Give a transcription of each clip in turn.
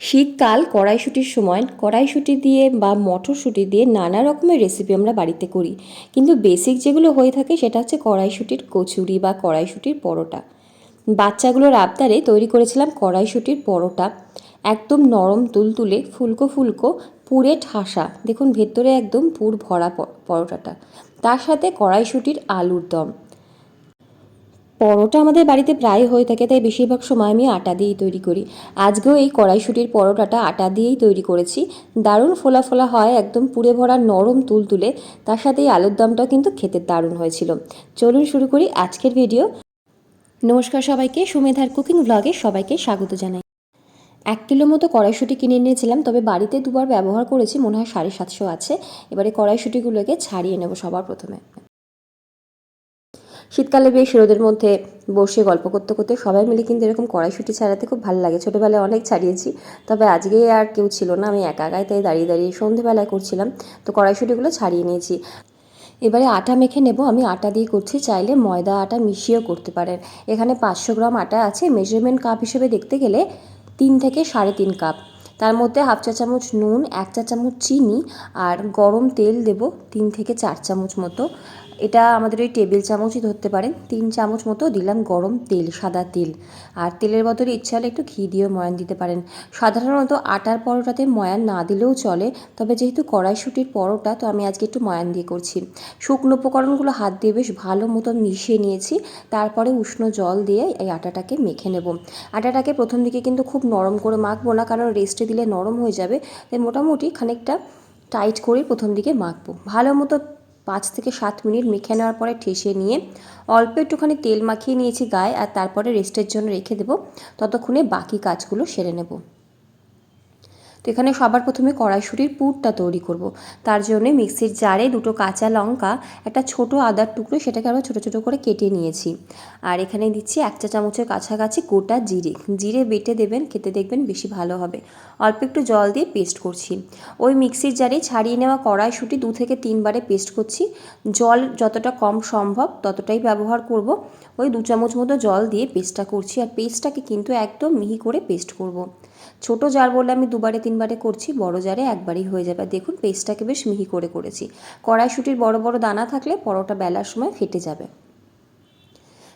শীতকাল কড়াইশুটির সময় কড়াইশুটি দিয়ে বা মটরশুঁটি দিয়ে নানা রকমের রেসিপি আমরা বাড়িতে করি। কিন্তু বেসিক যেগুলো হয়ে থাকে সেটা হচ্ছে কড়াইশুটির কচুরি বা কড়াইশুটির পরোটা। বাচ্চাগুলোর আবদারে তৈরি করেছিলাম কড়াইশুটির পরোটা। একদম নরম তুলতুলে ফুলকো ফুলকো পুরে ঠাসা। দেখুন ভেতরে একদম পুর ভরা পরোটাটা। তার সাথে কড়াইশুটির আলুর দম। পরোটা আমাদের বাড়িতে প্রায় হয়ে থাকে, তাই বেশিরভাগ সময় আমি আটা দিয়েই তৈরি করি। আজকেও এই কড়াইশুটির পরোটাটা আটা দিয়েই তৈরি করেছি। দারুণ ফোলা ফোলা হয়, একদম পুড়ে ভরা নরম তুলতুলে। তার সাথে এই আলুর দমটাও কিন্তু খেতে দারুণ হয়েছিল। চলুন শুরু করি আজকের ভিডিও। নমস্কার সবাইকে, সুমেধার কুকিং ব্লগে সবাইকে স্বাগত জানাই। এক কিলো মতো কড়াইশুঁটি কিনে নিয়েছিলাম তবে বাড়িতে দুবার ব্যবহার করেছি, মনে হয় সাড়ে সাতশো আছে। এবারে কড়াইশুঁটিগুলোকে ছাড়িয়ে নেব সবার প্রথমে। শীতকালে বেশ রোদের মধ্যে বসে গল্প করতে করতে সবাই মিলে কিন্তু এরকম কড়াইশুঁটি ছাড়াতে খুব ভালো লাগে। ছোটোবেলায় অনেক ছাড়িয়েছি, তবে আজকে আর কেউ ছিল না, আমি একা একাই তাই দাঁড়িয়ে দাঁড়িয়ে সন্ধেবেলায় করছিলাম। তো কড়াইশুঁটিগুলো ছাড়িয়ে নিয়েছি। এবারে আটা মেখে নেব, আমি আটা দিয়ে করছি, চাইলে ময়দা আটা মিশিয়েও করতে পারেন। এখানে পাঁচশো গ্রাম আটা আছে, মেজারমেন্ট কাপ হিসেবে দেখতে গেলে তিন থেকে সাড়ে তিন কাপ। তার মধ্যে হাফ চা চামচ নুন, এক চা চামচ চিনি আর গরম তেল দেব তিন থেকে চার চামচ মতো। এটা আমাদের ওই টেবিল চামচই ধরতে পারেন। তিন চামচ মতো দিলাম গরম তেল, সাদা তেল। আর তেলের বদলে ইচ্ছা হলে একটু ঘি দিয়েও ময়ান দিতে পারেন। সাধারণত আটার পরোটাতে ময়ান না দিলেও চলে, তবে যেহেতু কড়াইশুটির পরোটা, তো আমি আজকে একটু ময়ান দিয়ে করছি। শুকনো উপকরণগুলো হাত দিয়ে বেশ ভালো মতো মিশিয়ে নিয়েছি। তারপরে উষ্ণ জল দিয়ে এই আটাটাকে মেখে নেব। আটাটাকে প্রথম দিকে কিন্তু খুব নরম করে মাখবো না, কারণ রেস্টে দিলে নরম হয়ে যাবে। তাই মোটামুটি খানিকটা টাইট করে প্রথম দিকে মাখবো। ভালো মতো পাঁচ থেকে সাত মিনিট মেখে নেওয়ার পরে ঠেসে নিয়ে অল্প একটুখানি তেল মাখিয়ে নিয়েছি গায়ে আর তারপরে রেস্টের জন্য রেখে দেবো। ততক্ষণে বাকি কাজগুলো সেরে নেব। তো এখানে সবার প্রথমে কড়াইশুটির পুরটা তৈরি করব। তার জন্য মিক্সির জারে দুটো কাঁচা লঙ্কা, একটা ছোট আদার টুকরো, সেটাকে আমরা ছোটো ছোটো করে কেটে নিয়েছি। আর এখানে দিচ্ছি এক চা চামচের কাছাকাছি গোটা জিরে। জিরে বেটে দেবেন, খেতে দেখবেন বেশি ভালো হবে। অল্প একটু জল দিয়ে পেস্ট করছি। ওই মিক্সির জারে ছাড়িয়ে নেওয়া কড়াইশুঁটি দু থেকে তিনবারে পেস্ট করছি। জল যতটা কম সম্ভব ততটাই ব্যবহার করব। ওই দু চামচ মতো জল দিয়ে পেস্টটা করছি আর পেস্টটাকে কিন্তু একদম মিহি করে পেস্ট করব। ছোট জার বললে আমি দুবারে, তিনবারে করছি, বড় জারে একবারই হয়ে যাবে। দেখুন পেস্টটাকে বেশ মিহি করে করেছি। কড়াইশুটির বড় বড় দানা থাকলে পরোটা বেলার সময় ফেটে যাবে।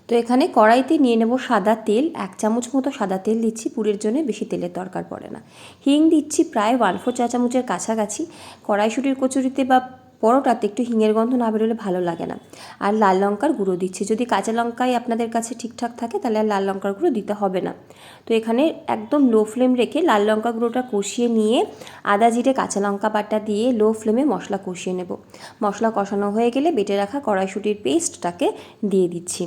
তো এখানে কড়াইতে নিয়ে নেব সাদা তেল। এক চামচ মতো সাদা তেল দিচ্ছি, পুরের জন্য বেশি তেলের দরকার পড়ে না। হিং দিচ্ছি প্রায় ওয়ান ফোর চা চামচের কাছাকাছি। কড়াইশুটির কচুরিতে বা পরোটাতে একটু হিঙের গন্ধ না বেরোলে ভালো লাগে না। আর লাল লঙ্কার গুঁড়ো দিচ্ছি। যদি কাঁচা লঙ্কাই আপনাদের কাছে ঠিকঠাক থাকে, তাহলে আর লাল লঙ্কার গুঁড়ো দিতে হবে না। তো এখানে একদম লো ফ্লেম রেখে লাল লঙ্কা গুঁড়োটা কষিয়ে নিয়ে আদা জিরে কাঁচা লঙ্কা বাটা দিয়ে লো ফ্লেমে মশলা কষিয়ে নেব। মশলা কষানো হয়ে গেলে বেটে রাখা কড়াইশুটির পেস্টটাকে দিয়ে দিচ্ছি।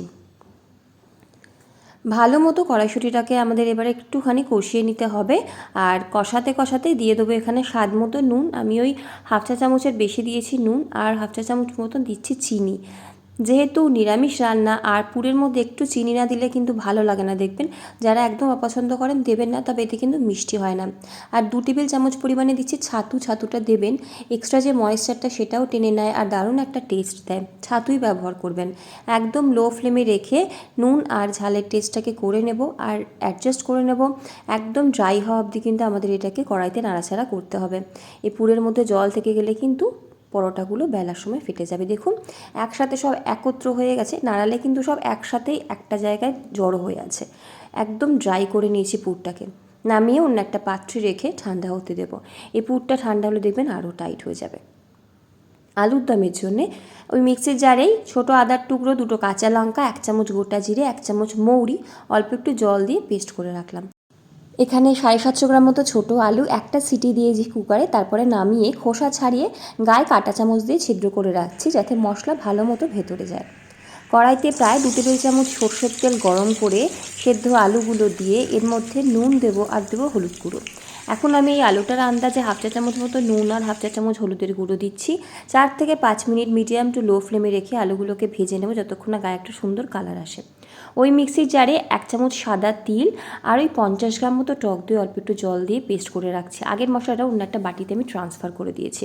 ভালো মতো কড়াইশুঁটিটাকে আমাদের এবারে একটুখানি কষিয়ে নিতে হবে। আর কষাতে কষাতে দিয়ে দেবো এখানে স্বাদ মতো নুন। আমি ওই হাফ চা চামচের বেশি দিয়েছি নুন আর হাফ চা চামচ মতো দিচ্ছি চিনি। যেহেতু নিরামিষ রান্না আর পুরের মধ্যে একটু চিনি না দিলে কিন্তু ভালো লাগে না, দেখবেন? যারা একদম অপছন্দ করেন, দেবেন না, তবে এতে কিন্তু মিষ্টি হয় না। আর দু টেবিল চামচ পরিমাণে দিচ্ছি ছাতু। ছাতুটা দেবেন। এক্সট্রা যে ময়েশ্চারটা সেটাও টেনে নেয় আর দারুণ একটা টেস্ট দেয়। ছাতুই ব্যবহার করবেন। একদম লো ফ্লেমে রেখে নুন আর ঝালের টেস্টটাকে করে নেব আর অ্যাডজাস্ট করে নেব। একদম ড্রাই হওয়া অবধি কিন্তু আমাদের এটাকে কড়াইতে নাড়াচাড়া করতে হবে। এই পুরের মধ্যে জল থেকে গেলে কিন্তু পরোটাগুলো বেলার সময় ফেটে যাবে। দেখুন, একসাথে সব একত্র হয়ে গেছে, নাড়ালে কিন্তু সব একসাথেই একটা জায়গায় জড়ো হয়ে আছে। একদম ড্রাই করে নিয়েছি পুরটাকে। নামিয়ে অন্য একটা পাত্রে রেখে ঠান্ডা হতে দেবো। এই পুরটা ঠান্ডা হলে দেখবেন আরও টাইট হয়ে যাবে। আলুর দমের জন্যে ওই মিক্সির জারেই ছোটো আদার টুকরো, দুটো কাঁচা লঙ্কা, এক চামচ গোটা জিরে, এক চামচ মৌরি, অল্প একটু জল দিয়ে পেস্ট করে রাখলাম। এখানে সাড়ে সাতশো গ্রাম মতো ছোটো আলু একটা সিটি দিয়েছি কুকারে, তারপরে নামিয়ে খোসা ছাড়িয়ে গায়ে কাঁটা চামচ দিয়ে ছিদ্র করে রাখছি যাতে মশলা ভালো মতো ভেতরে যায়। কড়াইতে প্রায় দু টেবিল চামচ সর্ষের তেল গরম করে সেদ্ধ আলুগুলো দিয়ে এর মধ্যে নুন দেবো আর দেবো হলুদ গুঁড়ো। এখন আমি এই আলুটার আন্দাজে হাফ চা চামচ মতো নুন আর হাফ চা চামচ হলুদের গুঁড়ো দিচ্ছি। চার থেকে পাঁচ মিনিট মিডিয়াম টু লো ফ্লেমে রেখে আলুগুলোকে ভেজে নেব যতক্ষণ না গায়ে একটা সুন্দর কালার আসে। ওই মিক্সির জারে এক চামচ সাদা তিল আর ওই পঞ্চাশ গ্রাম মতো টক দই অল্প একটু জল দিয়ে পেস্ট করে রাখছি। আগের মশলাটা অন্য একটা বাটিতে আমি ট্রান্সফার করে দিয়েছি।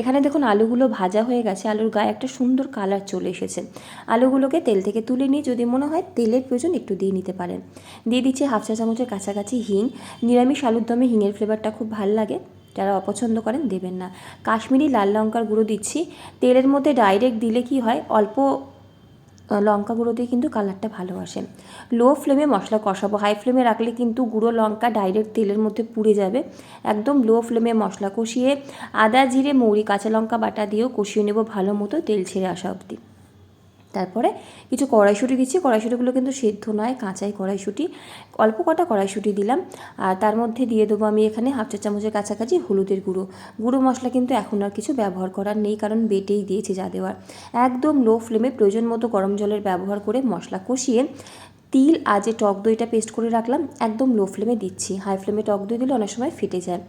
এখানে দেখুন আলুগুলো ভাজা হয়ে গেছে, আলুর গায়ে একটা সুন্দর কালার চলে এসেছে। আলুগুলোকে তেল থেকে তুলে নিয়ে যদি মনে হয় তেলের প্রয়োজন একটু দিয়ে নিতে পারেন। দিয়ে দিচ্ছি হাফ চা চামচের কাছাকাছি হিং। নিরামিষ আলুর দমে হিঙের ফ্লেভারটা খুব ভালো লাগে। যারা অপছন্দ করেন দেবেন না। কাশ্মীরি লাল লঙ্কার গুঁড়ো দিচ্ছি। তেলের মধ্যে ডাইরেক্ট দিলে কি হয়? অল্প লঙ্কা গুঁড়ো দিয়ে কিন্তু কালারটা ভালো আসে। লো ফ্লেমে মশলা কষাবো। হাই ফ্লেমে রাখলে কিন্তু গুঁড়ো লঙ্কা ডাইরেক্ট তেলের মধ্যে পুড়ে যাবে। একদম লো ফ্লেমে মশলা কষিয়ে আদা, জিরে, মৌরি, কাঁচা লঙ্কা বাটা দিয়েও কষিয়ে নেব ভালো মতো তেল ছেড়ে আসা অবধি। তারপরে কিছু কড়াইশুঁটি দিচ্ছি। কড়াইশুঁটিগুলো কিন্তু সেদ্ধ নয়, কাঁচাই কড়াইশুঁটি। অল্প কটা কড়াইশুঁটি দিলাম। আর তার মধ্যে দিয়ে দেবো আমি এখানে হাফ চা চামচের কাছাকাছি হলুদের গুঁড়ো। গুঁড়ো মশলা কিন্তু এখন আর কিছু ব্যবহার করার নেই, কারণ বেটেই দিয়েছি যা দেওয়ার। একদম লো ফ্লেমে প্রয়োজন মতো গরম জলের ব্যবহার করে মশলা কষিয়ে তিল আর যে টক দইটা পেস্ট করে রাখলাম, একদম লো ফ্লেমে দিচ্ছি। হাই ফ্লেমে টক দই দিলে অনেক সময় ফেটে যায়।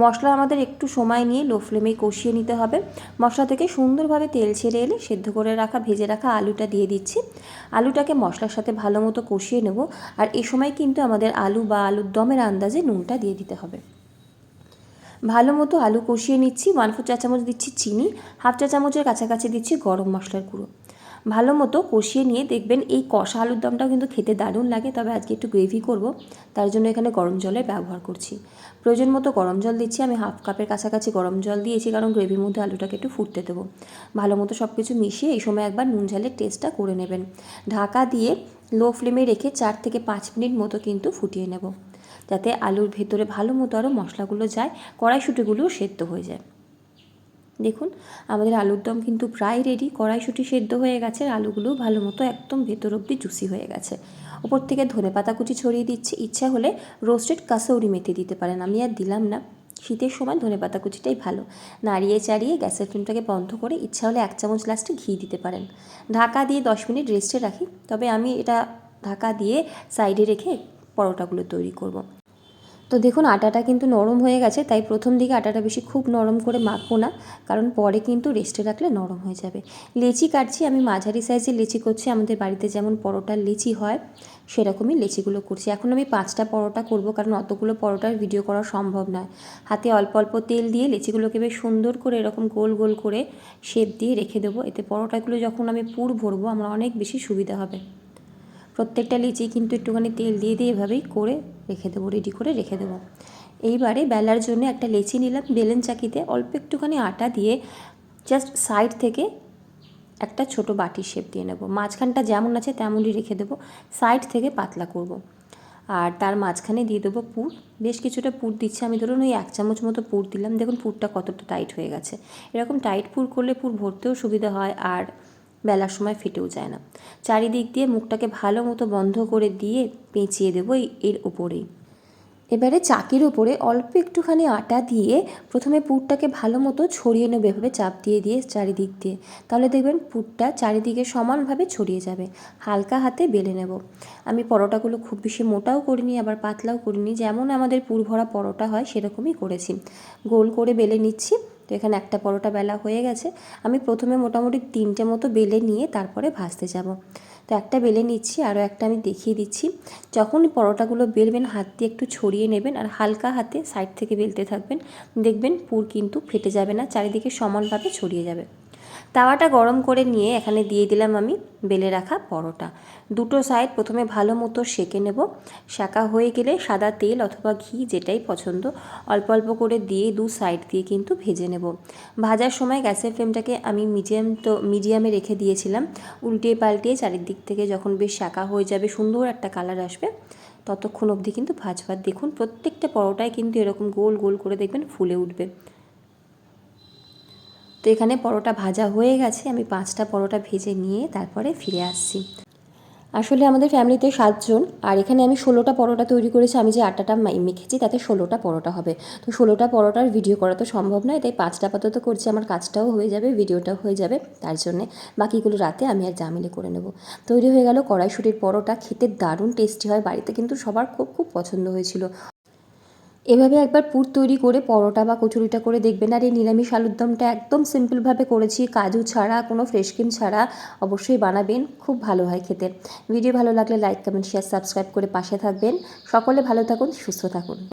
মশলা আমাদের একটু সময় নিয়ে লো ফ্লেমে কষিয়ে নিতে হবে। মশলা থেকে সুন্দরভাবে তেল ছেড়ে এলে সেদ্ধ করে রাখা, ভেজে রাখা আলুটা দিয়ে দিচ্ছি। আলুটাকে মশলার সাথে ভালো মতো কষিয়ে নেব। আর এই সময় কিন্তু আমাদের আলু বা আলুর দমের আন্দাজে নুনটা দিয়ে দিতে হবে। ভালো মতো আলু কষিয়ে নিচ্ছি। ওয়ান ফোর চা চামচ দিচ্ছি চিনি। হাফ চা চামচের কাছাকাছি দিচ্ছি গরম মশলার গুঁড়ো। ভালো মতো কষিয়ে নিয়ে দেখবেন এই কষা আলুর দমটাও কিন্তু খেতে দারুণ লাগে, তবে আজকে একটু গ্রেভি করব, তার জন্য এখানে গরম জলের ব্যবহার করছি। প্রয়োজন মতো গরম জল দিচ্ছি, আমি হাফ কাপের কাছাকাছি গরম জল দিয়েছি, কারণ গ্রেভির মধ্যে আলুটাকে একটু ফুটতে দেবো। ভালো মতো সব কিছু মিশিয়ে এই সময় একবার নুন ঝালের টেস্টটা করে নেবেন। ঢাকা দিয়ে লো ফ্লেমে রেখে চার থেকে পাঁচ মিনিট মতো কিন্তু ফুটিয়ে নেব, যাতে আলুর ভেতরে ভালো মতো আরও মশলাগুলো যায়, কড়াইশুঁটিগুলোও সেদ্ধ হয়ে যায়। দেখুন, আমাদের আলুর দম কিন্তু প্রায় রেডি কড়াইশুঁটি সেদ্ধ হয়ে গেছে আলুগুলো ভালো মতো একদম ভেতর অবধি জুসি হয়ে গেছে। ওপর থেকে ধনে পাতা কুচি ছড়িয়ে দিচ্ছি, ইচ্ছা হলে রোস্টেড কাসৌরি মেথি দিতে পারেন, আমি আর দিলাম না। শীতের সময় ধনে পাতা কুচিটাই ভালো। নাড়িয়ে চাড়িয়ে গ্যাসের ফ্লেমটাকে বন্ধ করে ইচ্ছা হলে এক চামচ লাস্টে ঘি দিতে পারেন। ঢাকা দিয়ে দশ মিনিট রেস্টে রাখি, তবে আমি এটা ঢাকা দিয়ে সাইডে রেখে পরোটাগুলো তৈরি করব। তো দেখুন, আটাটা কিন্তু নরম হয়ে গেছে, তাই প্রথম দিকে আটাটা বেশি খুব নরম করে মাখবো না, কারণ পরে কিন্তু রেস্টে রাখলে নরম হয়ে যাবে। লেচি কাটছি, আমি মাঝারি সাইজের লেচি করছি, আমাদের বাড়িতে যেমন পরোটার লেচি হয়, সেরকমই লেচিগুলো করছি। এখন আমি পাঁচটা পরোটা করব, কারণ অতগুলো পরোটার ভিডিও করা সম্ভব নয়। হাতে অল্প অল্প তেল দিয়ে লেচিগুলোকে বেশ সুন্দর করে এরকম গোল গোল করে শেপ দিয়ে রেখে দেবো। এতে পরোটাগুলো যখন আমি পুর ভরবো, আমার অনেক বেশি সুবিধা হবে। প্রত্যেকটা লিচি কিন্তু একটুখানি তেল দিয়ে দিয়ে এভাবেই করে রেখে দেবো রেডি করে রেখে দেবো। এইবারে বেলার জন্য একটা লেচি নিলাম, বেলেন চাকিতে অল্প একটুখানি আটা দিয়ে জাস্ট সাইড থেকে একটা ছোট বাটির শেপ দিয়ে নেব। মাঝখানটা যেমন আছে তেমনই রেখে দেবো সাইড থেকে পাতলা করব। আর তার মাঝখানে দিয়ে দেবো পুর, বেশ কিছুটা পুর দিচ্ছি আমি, ধরুন ওই এক চামচ মতো পুর দিলাম, দেখুন পুরটা কতটা টাইট হয়ে গেছে। এরকম টাইট পুর করলে পুর ভরতেও সুবিধা হয়, আর বেলার সময় ফেটেও যায় না। চারিদিক দিয়ে মুখটাকে ভালো মতো বন্ধ করে দিয়ে পেঁচিয়ে দেবো এর ওপরেই এবারে চাকির ওপরে অল্প একটুখানি আটা দিয়ে প্রথমে পুরটাকে ভালো মতো ছড়িয়ে নেবে, এভাবে চাপ দিয়ে দিয়ে চারিদিক দিয়ে। তাহলে দেখবেন পুরটা চারিদিকে সমানভাবে ছড়িয়ে যাবে। হালকা হাতে বেলে নেব। আমি পরোটাগুলো খুব বেশি মোটাও করিনি, আবার পাতলাও করিনি। যেমন আমাদের পুর ভরা পরোটা হয়, সেরকমই করেছি। গোল করে বেলে নিচ্ছি। এখানে একটা পরোটা বেলা হয়ে গেছে। আমি প্রথমে মোটামুটি তিনটে মতো বেলে নিয়ে তারপরে ভাজতে যাব। তো একটা বেলে নিচ্ছি, আরও একটা আমি দেখিয়ে দিচ্ছি। যখন পরোটাগুলো বেলবেন, হাত দিয়ে একটু ছড়িয়ে নেবেন আর হালকা হাতে সাইড থেকে বেলতে থাকবেন, দেখবেন পুর কিন্তু ফেটে যাবে না, চারিদিকে সমানভাবে ছড়িয়ে যাবে। তাওয়াটা গরম করে নিয়ে এখানে দিয়ে দিলাম আমি বেলে রাখা পরোটা। দুটো সাইড প্রথমে ভালো মতো সেঁকে নেব। শাঁকা হয়ে গেলে সাদা তেল অথবা ঘি যেটাই পছন্দ, অল্প অল্প করে দিয়ে দু সাইড দিয়ে কিন্তু ভেজে নেব। ভাজার সময় গ্যাসের ফ্লেমটাকে আমি মিডিয়াম তো, মিডিয়ামে রেখে দিয়েছিলাম। উল্টিয়ে পাল্টিয়ে চারিদিক থেকে যখন বেশ শাঁকা হয়ে যাবে, সুন্দর একটা কালার আসবে, ততক্ষণ অবধি কিন্তু ভাজবার। দেখুন, প্রত্যেকটা পরোটায় কিন্তু এরকম গোল গোল করে দেখবেন ফুলে উঠবে। তো এখানে পরোটা ভাজা হয়ে গেছে। আমি পাঁচটা পরোটা ভেজে নিয়ে তারপরে ফিরে আসছি। আসলে আমাদের ফ্যামিলিতে সাতজন, আর এখানে আমি ষোলোটা পরোটা তৈরি করেছি। আমি যে আটাটা মেখেছি তাতে ষোলোটা পরোটা হবে। তো ষোলোটা পরোটার ভিডিও করা তো সম্ভব নয়, তাই পাঁচটা আপাতত করছি। আমার কাজটাও হয়ে যাবে, ভিডিওটাও হয়ে যাবে। তার জন্যে বাকিগুলো রাতে আমি আর জামিলে করে নেব। তৈরি হয়ে গেল কড়াইশুটির পরোটা। খেতে দারুণ টেস্টি হয়। বাড়িতে কিন্তু সবার খুব খুব পছন্দ হয়েছিল। এভাবে একবার পুর তৈরি করে পরোটা বা কচুরিটা করে দেখবেন। আর এই নিরামিষ আলুর দমটা একদম সিম্পলভাবে করেছি। কাজু ছাড়া, কোনো ফ্রেশ ক্রিম ছাড়া অবশ্যই বানাবেন। খুব ভালো হয় খেতে। ভিডিও ভালো লাগলে লাইক, কমেন্ট শেয়ার সাবস্ক্রাইব করে পাশে থাকবেন। সকলে ভালো থাকুন, সুস্থ থাকুন।